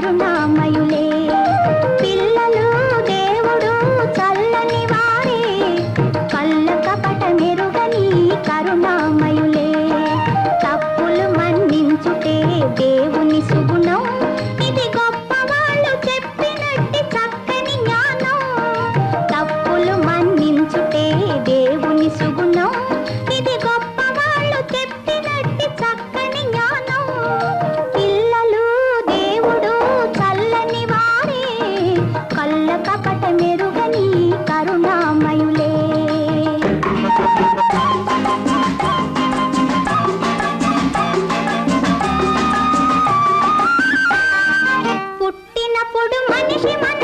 கருணாமய కళ్ళ కపట మెరుగని కరుణామయులే. పుట్టినప్పుడు మనిషి మన